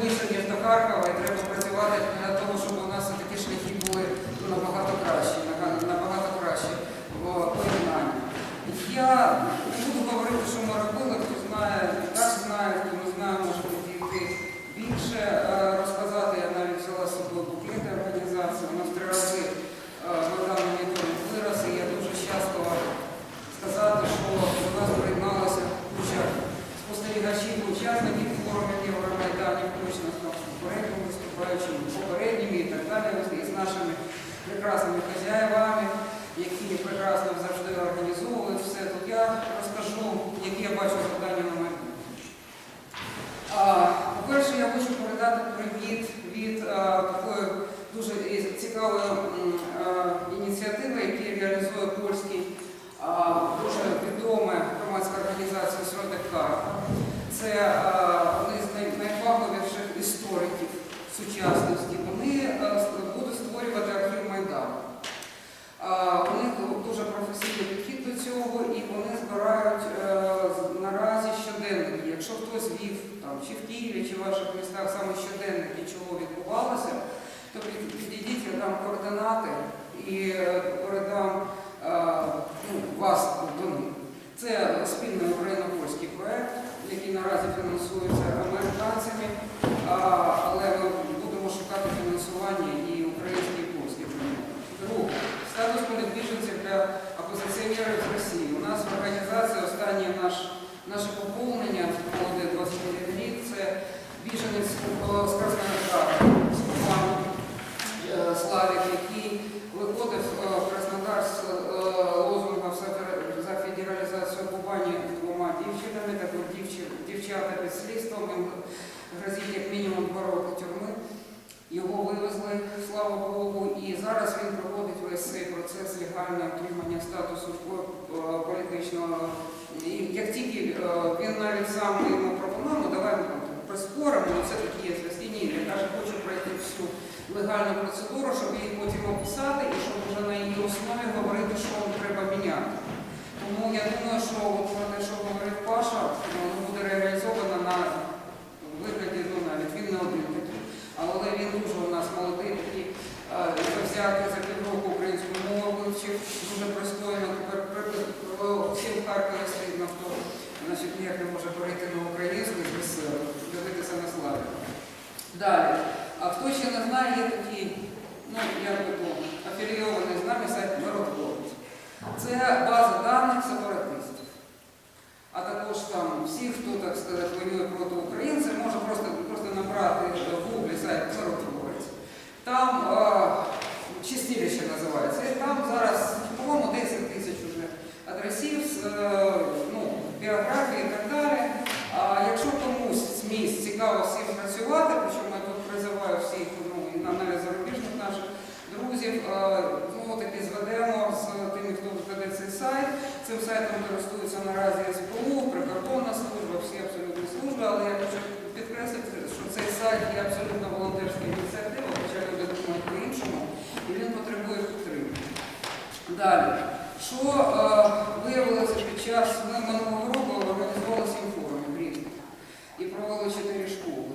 Дністрів до Харкова і треба працювати над тому, щоб у нас такі шляхи були ну, набагато кращі, нага- набагато кращі в поєднанні. Я не буду говорити, що ми робили, хто знає, так знає, хто не знає, може підійти більше е, розказати. Я навіть взяла з собою буклети організації. У нас три рази е, Богдан моніторинг вираз, і я дуже щаслива сказати, що до нас приєдналася куча спостерігачів, учасників форумів Євромайданів, точно з попередніми виступаючими, попередніми і так далі, і з нашими прекрасними хазяївами, які прекрасно завжди організовують все. Тут я розкажу, які я бачу завдання на майбутнє. А, По-перше, я хочу передати привіт від а, такої дуже і- цікавої м, а, ініціативи, яку реалізує польський а, дуже відома громадська організація Сродик Карта. Це а, один з най- найфаховіших істориків сучасності. Вони будуть створювати архів Майдану. У них дуже професійний підхід до цього, і вони збирають е, наразі щоденники. Якщо хтось вів там, чи в Києві, чи в ваших містах саме щоденники, чого відбувалося, то підійдіть, я дам координати і е, передам е, ну, вас до них. Це україно-польський проект, який наразі фінансується американцями, але ми будемо шукати фінансування і українські, польські проекти. Друге, статус біженців для опозиціонерів з Росії. У нас в організації останнє наш, наше поповнення молоде 29 рік, це біженець е, з Краснодара, з Кубану, е, Славік, який виходив е, в Краснодар з е, лозунгом за фе- за федералізацію Кубані двома дівчинами, так от дівчи- дівчата під слідством, їм грозить як мінімум два роки тюрми. Його вивезли, слава Богу, і зараз він проводить весь цей процес легального отримання статусу е, політичного. І як тільки е, він навіть сам йому пропонуємо, давай ми прискоримо, але все-таки є зв'язки. Ні, він каже, хочу пройти всю легальну процедуру, щоб її потім описати і щоб вже на її основі говорити, що треба міняти. Тому я думаю, що от про те, що говорив Паша, воно буде реалізовано на вигляді, ну навіть він не один такий. Але він дуже у нас молодий, такий е, взяти за півроку українську мову вивчив, дуже пристойно, тепер при- при- всім в Харкові стидно, хто значить, ніяк не може перейти на українську місцевих, дивитися на славі. Далі. А хто ще не знає, є такий, ну, я би то, афілійований з нами сайт Миротворець. Це база даних сепаратистів. А також там всі, хто, так сказати, воює проти українців, може просто, просто набрати в гуглі сайт Миротворець. Там е, чистилище називається. І там зараз, по-моєму, 10 тисяч уже адресів з е, ну, біографії і так далі. А якщо комусь з місць цікаво всім працювати, причому я тут призиваю всіх ну, і на- навіть зарубіжних наших друзів, е, ну, таки зведемо з тими, хто веде цей сайт. Цим сайтом користуються наразі СБУ, прикордонна служба, всі абсолютно служби, але я хочу підкреслити, що цей сайт є абсолютно волонтерська ініціатива, хоча люди думають по-іншому, і він потребує підтримки. Далі. Що е, виявилося під час ми минулого року організували сім форумів різних і провели чотири школи.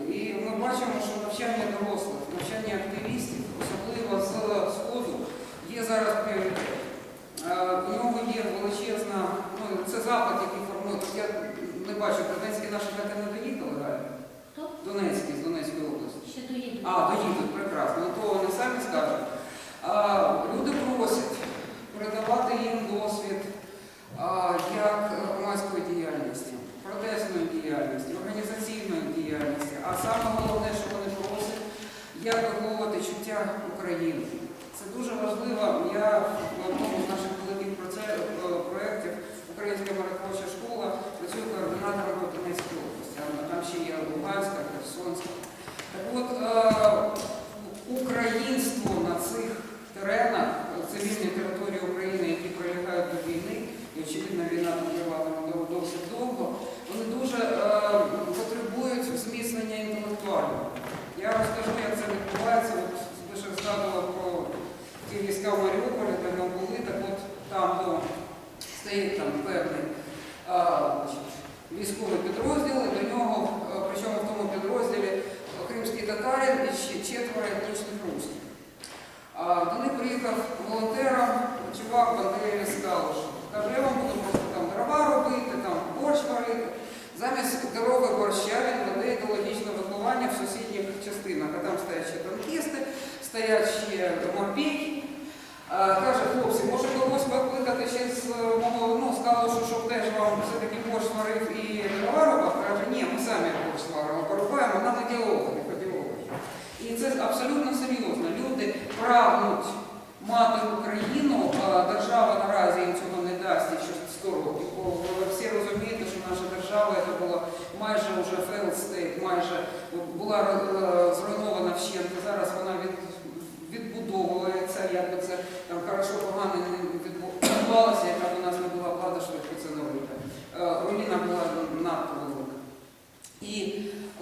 Мати Україну, держава наразі їм цього не дасть ще 100 років. Всі розумієте, що наша держава це була майже вже failed state, майже була е, зруйнована вщент. і Зараз вона від, відбудовується, як би це там хорошо погано не відбувалося, яка б у нас не була влада, швидко це не робити. Руїна була надто велика. І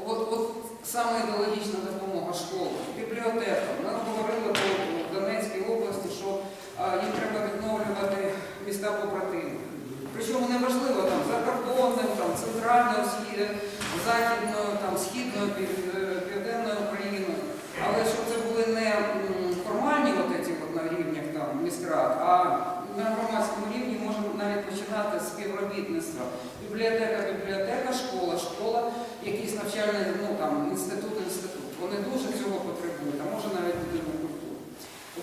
от, от саме ідеологічна допомога школи, бібліотека. Ми говорили тут в Донецькій області, що а, їм треба відновлювати міста побратими. Причому неважливо там закордонним, там центральною, західною, там східною, е, південною Україною. Але щоб це були не формальні от ці от на рівнях там міськрад, а на громадському рівні можемо навіть починати з співробітництва. Бібліотека, бібліотека, школа, школа, якийсь навчальний ну, там, інститут, інститут. Вони дуже цього потребують, а може навіть будинок культури.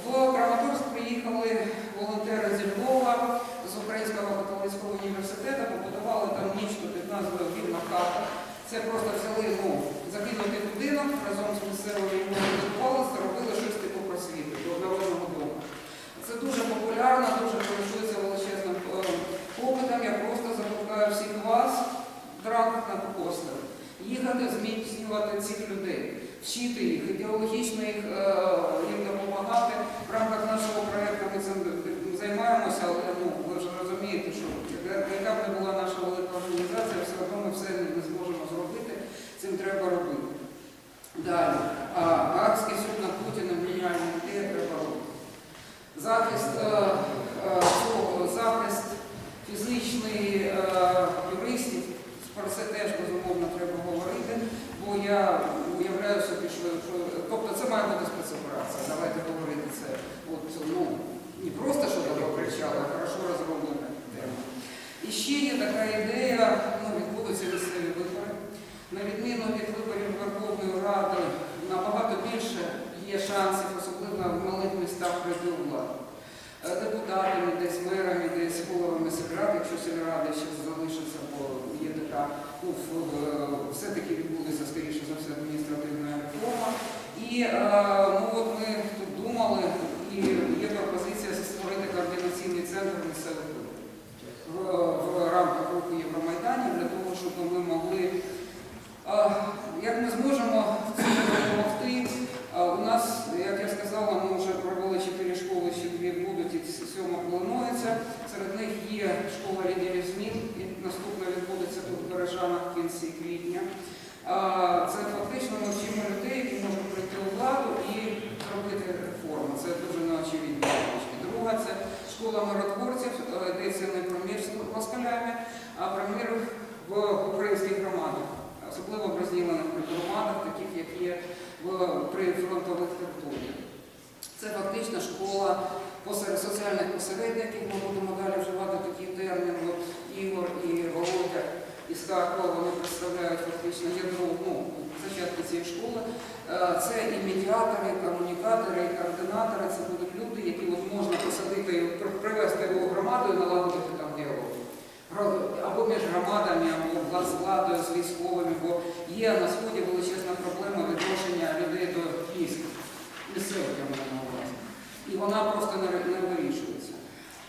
В Краматорськ приїхали волонтери зі Львова, з Українського католицького університету, побудували там нічку під назвою Вільна хата. Це просто взяли ну, закинутий будинок разом з місцевою його будували, зробили щось типу просвіти до народного дому. Це дуже популярно, дуже користується величезним е, попитом. Я просто закликаю всіх вас, дранок на постер, їхати зміцнювати цих людей, вчити їх, ідеологічно їх, е, їм допомагати. В рамках нашого проєкту ми цим займаємося, але ну, ви ж розумієте, що яка яка б не була наша велика організація, все одно ми все не зможемо зробити, цим треба робити. Далі. А, Гаагський суд над Путіним геніальний ідея треба робити. Захист, е, е, цього, захист фізичний е, юристів, про це теж безумовно треба говорити, бо я уявляю собі, що, що тобто це має бути спецоперація. Давайте говорити це. От, ну, не просто що добро кричали, а хорошо розроблена тема. І ще є така ідея, ну, відбудуться місцеві вибори. На відміну від виборів Верховної Ради, набагато більше є шансів, особливо в малих містах прийти у владу. Е, Депутатами, десь мерами, десь головами сільрад, якщо сільради ще залишаться, бо є така, ну, в- в- все-таки відбудеться, скоріше за все, адміністративна реформа. І е, ну, от ми тут думали, і є пропозиція створити координаційний центр місцевих виборів в, в рамках руху Євромайданів для того, щоб ми могли, а, як ми зможемо цим допомогти. А, У нас, як я сказала, ми вже провели чотири школи, ще дві будуть, і сьома планується. Серед них є школа лідерів змін, і наступна відбудеться тут в Бережанах в кінці квітня. А, Це фактично ми вчимо людей, які можуть прийти у владу і робити реформи. Це дуже неочевидні речі. Друга це школа миротворців, е, йдеться не про мір з москалями, а про мір в українських громадах, особливо в розділених громадах, таких як є в прифронтових територіях. Це фактично школа соціальних посередників. Ми будемо далі вживати такі терміни, Ігор і Володя із Харкова вони представляють фактично ядро ну, зачатку цієї школи. Е, Це і медіатори, і комунікатори, і координатори. Це будуть люди, які от можна посадити, при- привести його і налагодити там діалог. Або між громадами, або з владою, з військовими, бо є на сході величезна проблема відношення людей до військ. Місцевих я маю на увазі. І вона просто не вирішується.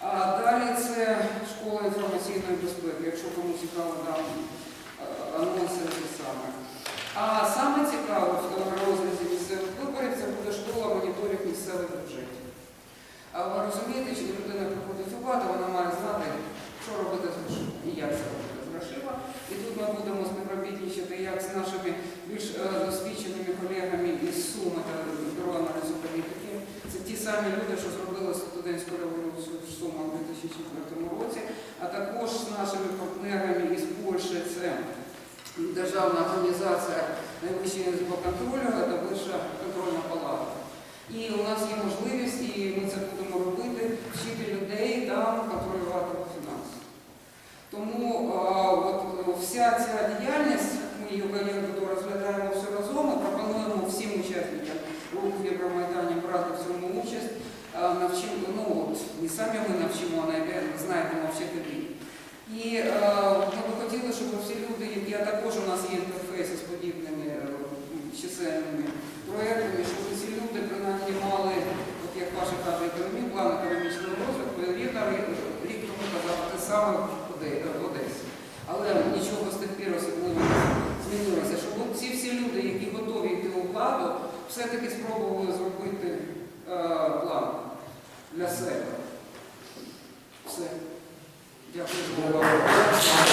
А далі це школа інформаційної безпеки, якщо кому цікаво, дам е, анонси те саме. А саме цікаво в розрізі місцевих виборів це буде школа моніторів місцевих бюджетів. Ви розумієте, що людина приходить у владу, вона має знати, що робити з грошима і як це робити з грошима. І тут ми будемо співробітничати як з нашими більш е, досвідченими колегами із Суми та бюро аналізу політики. Це ті самі люди, що зробили студентську революцію в Сумах у 2004 році, а також з нашими партнерами із Польщі, це державна організація найвищий по контролю, це вища контрольна палата. І у нас є можливість, і ми це будемо робити, вчити людей там контролювати фінанси. Тому от, вся ця діяльність, ми її розглядаємо все разом, ми пропонуємо всім учасникам руху Євромайдані брати в цьому участь, а, навчимо, ну от, не самі ми навчимо, а знайдемо вчителі. І е, ми би хотіли, щоб всі люди, які також у нас є інтерфейси з подібними е, чисельними проєктами, щоб ці люди принаймні мали, от як Паша каже, економі, план економічного розвитку, рівно рік тому казав те саме в Одесі. Але нічого з тих пір особливо змінилося. Щоб ці всі люди, які готові йти у владу, все-таки спробували зробити е, для себе. Все. Дякую.